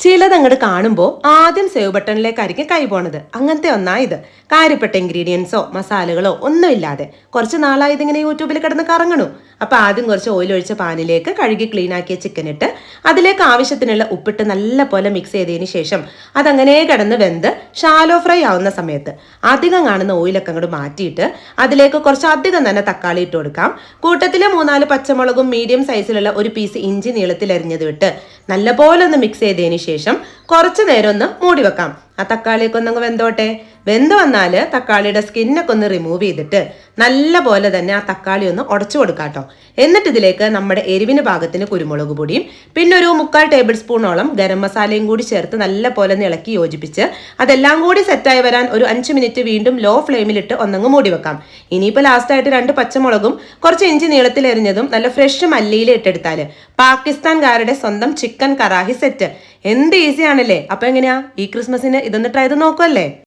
ചിലത് അങ്ങോട്ട് കാണുമ്പോൾ ആദ്യം സേവ് ബട്ടണിലേക്കായിരിക്കും കൈ പോണത്. അങ്ങനത്തെ ഒന്നാ ഇത്. കാര്യപ്പെട്ട ഇൻഗ്രീഡിയൻസോ മസാലകളോ ഒന്നുമില്ലാതെ കുറച്ച് നാളായി ഇതിങ്ങനെ യൂട്യൂബിൽ കിടന്ന് കറങ്ങണു. അപ്പൊ ആദ്യം കുറച്ച് ഓയിൽ ഒഴിച്ച പാനിലേക്ക് കഴുകി ക്ലീൻ ആക്കിയ ചിക്കൻ ഇട്ട് അതിലേക്ക് ആവശ്യത്തിനുള്ള ഉപ്പിട്ട് നല്ല പോലെ മിക്സ് ചെയ്തതിന് ശേഷം അതങ്ങനെ കിടന്ന് വെന്ത് ഷാലോ ഫ്രൈ ആവുന്ന സമയത്ത് അധികം കാണുന്ന ഓയിലൊക്കെ അങ്ങോട്ട് മാറ്റിയിട്ട് അതിലേക്ക് കുറച്ച് അധികം തന്നെ തക്കാളി ഇട്ട് കൊടുക്കാം. കൂട്ടത്തിലെ മൂന്നാൽ പച്ചമുളകും മീഡിയം സൈസിലുള്ള ഒരു പീസ് ഇഞ്ചി നീളത്തിൽ അരിഞ്ഞത് ഇട്ട് നല്ലപോലെ ഒന്ന് മിക്സ് ചെയ്തതിന് ശേഷം കുറച്ചു നേരം ഒന്ന് മൂടി വെക്കാം ആ തക്കാളിയൊക്കെ ഒന്നങ്ങ് വെന്തോട്ടെ. വെന്ത് വന്നാൽ തക്കാളിയുടെ സ്കിന്നൊക്കെ ഒന്ന് റിമൂവ് ചെയ്തിട്ട് നല്ല പോലെ തന്നെ ആ തക്കാളി ഒന്ന് ഉടച്ചു കൊടുക്കാട്ടോ എന്നിട്ട് ഇതിലേക്ക് നമ്മുടെ എരിവിന് പാകത്തിന് കുരുമുളക് പൊടിയും പിന്നെ ഒരു മുക്കാൽ ടേബിൾ സ്പൂണോളം ഗരം മസാലയും കൂടി ചേർത്ത് നല്ല പോലെ ഇളക്കി യോജിപ്പിച്ച് അതെല്ലാം കൂടി സെറ്റായി വരാൻ ഒരു അഞ്ച് മിനിറ്റ് വീണ്ടും ലോ ഫ്ലെയിമിലിട്ട് ഒന്നങ്ങ് മൂടി വെക്കാം. ഇനിയിപ്പോൾ ലാസ്റ്റായിട്ട് രണ്ട് പച്ചമുളകും കുറച്ച് ഇഞ്ചി നീളത്തിൽ എറിഞ്ഞതും നല്ല ഫ്രഷ് മല്ലിയിൽ ഇട്ടെടുത്താൽ പാകിസ്ഥാൻകാരുടെ സ്വന്തം ചിക്കൻ കറാഹി സെറ്റ് എന്ത് ഈസിയാണല്ലേ അപ്പോൾ അപ്പൊ എങ്ങനെയാ? ഈ ക്രിസ്മസിന് ഇതൊന്ന് ട്രൈ ചെയ്ത് നോക്കുമല്ലേ